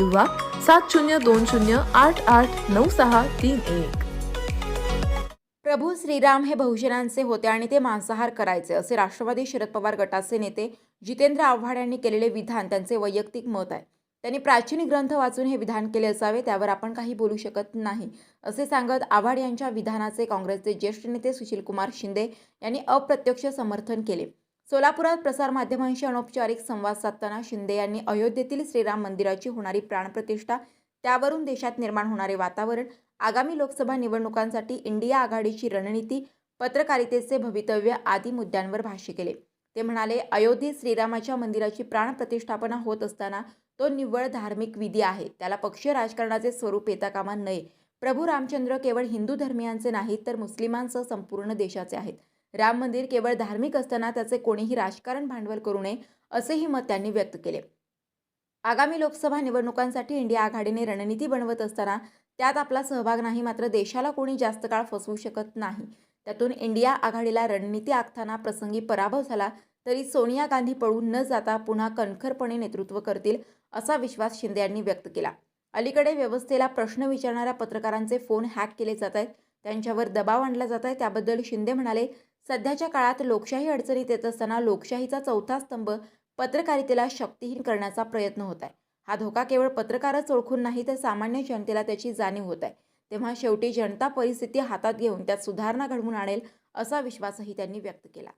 किंवा सात शून्य दोन शून्य आठ आठ नऊ सहा तीन एक. प्रभू श्रीराम हे बहुजनांचे होते आणि ते मांसाहार करायचे असे राष्ट्रवादी शरद पवार गटाचे नेते जितेंद्र आव्हाड यांनी केलेले विधान त्यांचे वैयक्तिक मत आहे. त्यांनी प्राचीन ग्रंथ वाचून हे विधान केले असावे त्यावर आपण काही बोलू शकत नाही असे सांगत आव्हाड यांच्या विधानाचे काँग्रेसचे ज्येष्ठ नेते सुशीलकुमार शिंदे यांनी अप्रत्यक्ष समर्थन केले. सोलापुरात प्रसारमाध्यमांशी अनौपचारिक संवाद साधताना शिंदे यांनी अयोध्येतील श्रीराम मंदिराची होणारी प्राणप्रतिष्ठा त्यावरून देशात निर्माण होणारे वातावरण आगामी लोकसभा निवडणुकांसाठी इंडिया आघाडीची रणनीती पत्रकारितेचे भवितव्य आदी मुद्द्यांवर भाष्य केले. ते म्हणाले अयोध्येत श्रीरामाच्या मंदिराची प्राणप्रतिष्ठापना होत असताना तो निव्वळ धार्मिक विधी आहे. त्याला पक्षीय राजकारणाचे स्वरूप येता कामा नये. प्रभू रामचंद्र केवळ हिंदू धर्मियांचे नाहीत तर मुस्लिमांसह संपूर्ण देशाचे आहेत. राम मंदिर केवळ धार्मिक असताना त्याचे कोणीही राजकारण भांडवल करू नये असेही मत त्यांनी व्यक्त केले. आगामी लोकसभा निवडणुकांसाठी इंडिया आघाडीने रणनीती बनवत असताना त्यात आपला सहभाग नाही मात्र देशाला कोणी जास्त काळ फसवू शकत नाही. त्यातून इंडिया आघाडीला रणनीती आखताना प्रसंगी पराभव झाला तरी सोनिया गांधी पळून न जाता पुन्हा कणखरपणे नेतृत्व करतील असा विश्वास शिंदे यांनी व्यक्त केला. अलीकडे व्यवस्थेला प्रश्न विचारणाऱ्या पत्रकारांचे फोन हॅक केले जात आहेत त्यांच्यावर दबाव आणला जात आहे त्याबद्दल शिंदे म्हणाले सध्याच्या काळात लोकशाही अडचणीत येत असताना लोकशाहीचा चौथा स्तंभ पत्रकारितेला शक्तीहीन करण्याचा प्रयत्न होत आहे. हा धोका केवळ पत्रकारच ओळखून नाही तर सामान्य जनतेला त्याची जाणीव होत आहे. तेव्हा शेवटी जनता परिस्थिती हातात घेऊन त्यात सुधारणा घडवून आणेल असा विश्वासही त्यांनी व्यक्त केला.